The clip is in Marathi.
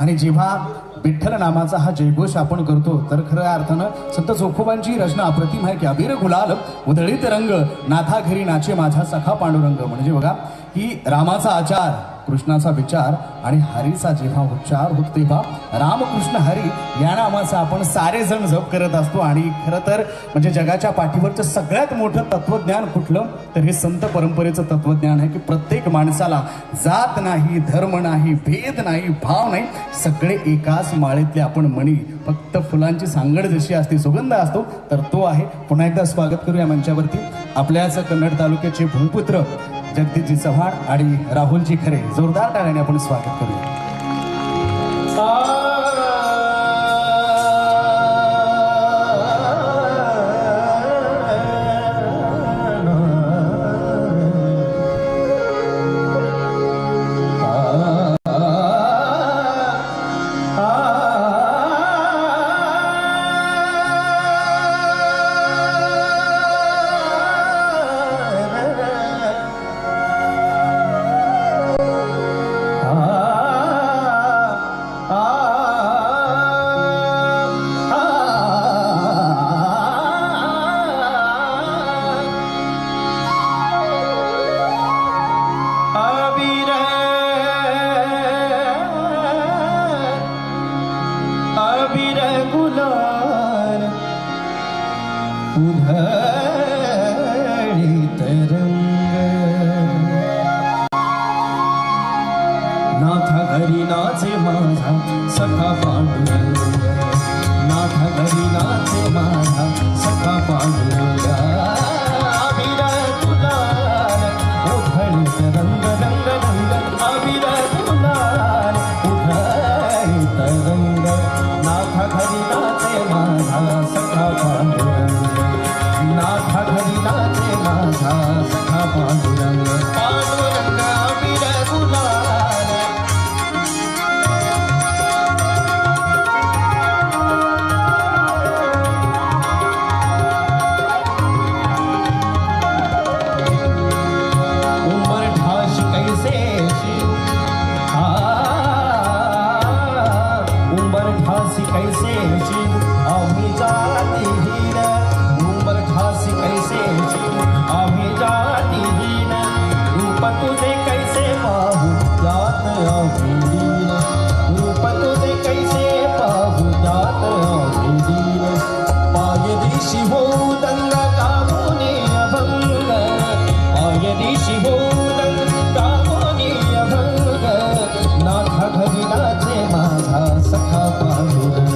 आणि जेव्हा विठ्ठल नामाचा हा जयघोष आपण करतो तर खऱ्या अर्थानं संत चोखोबांची रचना अप्रतिम आहे की अबीर गुलाल उधळीत रंग नाथा घरी नाचे माझा सखा पांडुरंग. म्हणजे बघा की रामाचा आचार कृष्णाचा विचार आणि हरीचा जेव्हा उच्चार होतो तेव्हा रामकृष्ण हरी या नामाचा आपण सारेजण जप करत असतो. आणि खरं तर म्हणजे जगाच्या पाठीवरचं सगळ्यात मोठं तत्वज्ञान कुठलं? तर हे संत परंपरेचं तत्वज्ञान आहे की प्रत्येक माणसाला जात नाही धर्म नाही भेद नाही भाव नाही सगळे एकाच माळेतले आपण मणी. फक्त फुलांची सांगड जशी असते सुगंध असतो तर तो आहे. पुन्हा एकदा स्वागत करूया मंचावरती. आपल्याच कन्नड तालुक्याचे भूपुत्र जगदीशजी चव्हाण आणि राहुलजी खरे. जोरदार टाळ्याने आपण स्वागत करूया. उधळीत रंग नाथा घरी नाचे माझा सखा पांडुरंग. नाथा घरी नाचे माझा सखा रूप तुझे कैसे पाहू? जात आम्ही रूप तुझे कैसे पाहू? जात आम्ही पाय दिशी हो दंगा कामुनी अभंग। पाय दिशी हो दंगा कामुनी अभंग। नाथा घरी नाचे माझा सखा पांडुरंग।